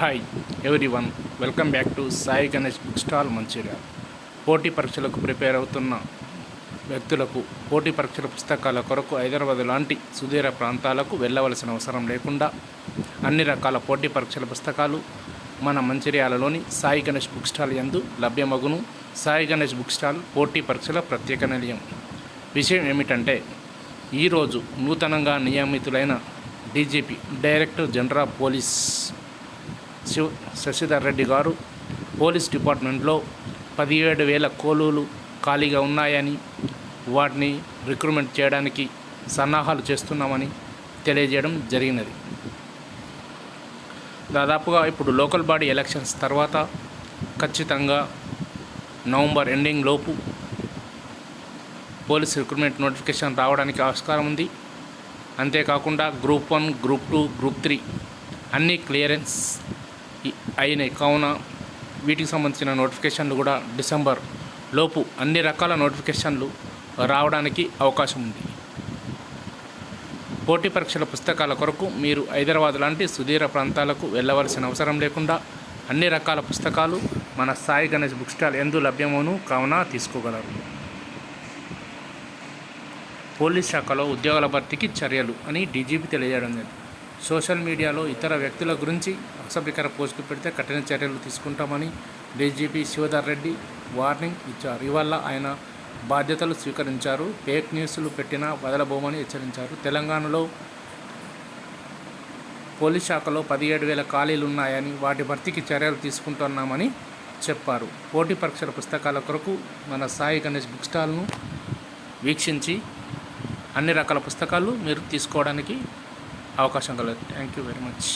Hi everyone welcome back to Sai Ganesh book stall Mancherial పోటీ పరీక్షలకు prepare అవుతున్న వ్యక్తులకు పోటీ పరీక్షల పుస్తకాల కొరకు హైదరాబాద్ లాంటి సుదీర ప్రాంతాలకు వెళ్ళవలసిన అవసరం లేకుండా అన్ని రకాల పోటీ పరీక్షల పుస్తకాలు మన మంచిర్యాలలోని సాయి గణేష్ బుక్ స్టాల్ యందు లభ్యమగును. సాయి గణేష్ బుక్ స్టాల్ పోటీ పరీక్షల ప్రత్యేక నిలయం. విషయం ఏమిటంటే ఈరోజు నూతనంగా నియమితులైన DGP director general police Shiva Sashidhar Reddy గారు పోలీస్ డిపార్ట్మెంట్లో పదిహేడు వేల కోలులు ఖాళీగా ఉన్నాయని వాటిని రిక్రూట్మెంట్ చేయడానికి సన్నాహాలు చేస్తున్నామని తెలియజేయడం జరిగినది. దాదాపుగా ఇప్పుడు లోకల్ బాడీ ఎలక్షన్స్ తర్వాత ఖచ్చితంగా నవంబర్ ఎండింగ్ లోపు పోలీస్ రిక్రూట్మెంట్ నోటిఫికేషన్ రావడానికి ఆస్కారం ఉంది. అంతేకాకుండా group one group two group three అన్ని క్లియరెన్స్ అయినాయి. కావున వీటికి సంబంధించిన నోటిఫికేషన్లు కూడా డిసెంబర్ లోపు అన్ని రకాల నోటిఫికేషన్లు రావడానికి అవకాశం ఉంది. పోటీ పరీక్షల పుస్తకాల కొరకు మీరు హైదరాబాద్ లాంటి సుదీర ప్రాంతాలకు వెళ్ళవలసిన అవసరం లేకుండా అన్ని రకాల పుస్తకాలు మన సాయి గణేష్ బుక్ స్టాల్ ఎందు లభ్యమోను కావున తీసుకోగలరు. పోలీస్ శాఖలో ఉద్యోగాల భర్తీకి చర్యలు అని డీజీపీ తెలియజేయడం జరిగింది. సోషల్ మీడియాలో ఇతర వ్యక్తుల గురించి అసభ్యకర పోస్టులు పెడితే కఠిన చర్యలు తీసుకుంటామని డీజీపీ శివధర్ రెడ్డి వార్నింగ్ ఇచ్చారు. ఇవల్ల ఆయన బాధ్యతలు స్వీకరించారు. ఫేక్ న్యూస్లు పెట్టినా వదలబోమని హెచ్చరించారు. తెలంగాణలో పోలీస్ శాఖలో పదిహేడు వేల ఖాళీలు ఉన్నాయని వాటి భర్తీకి చర్యలు తీసుకుంటున్నామని చెప్పారు. పోటీ పరీక్షల పుస్తకాల కొరకు మన సాయి గణేష్ బుక్ స్టాల్ను వీక్షించి అన్ని రకాల పుస్తకాలు మీరు తీసుకోవడానికి అవకాశం కలదు థ్యాంక్ యూ వెరీ మచ్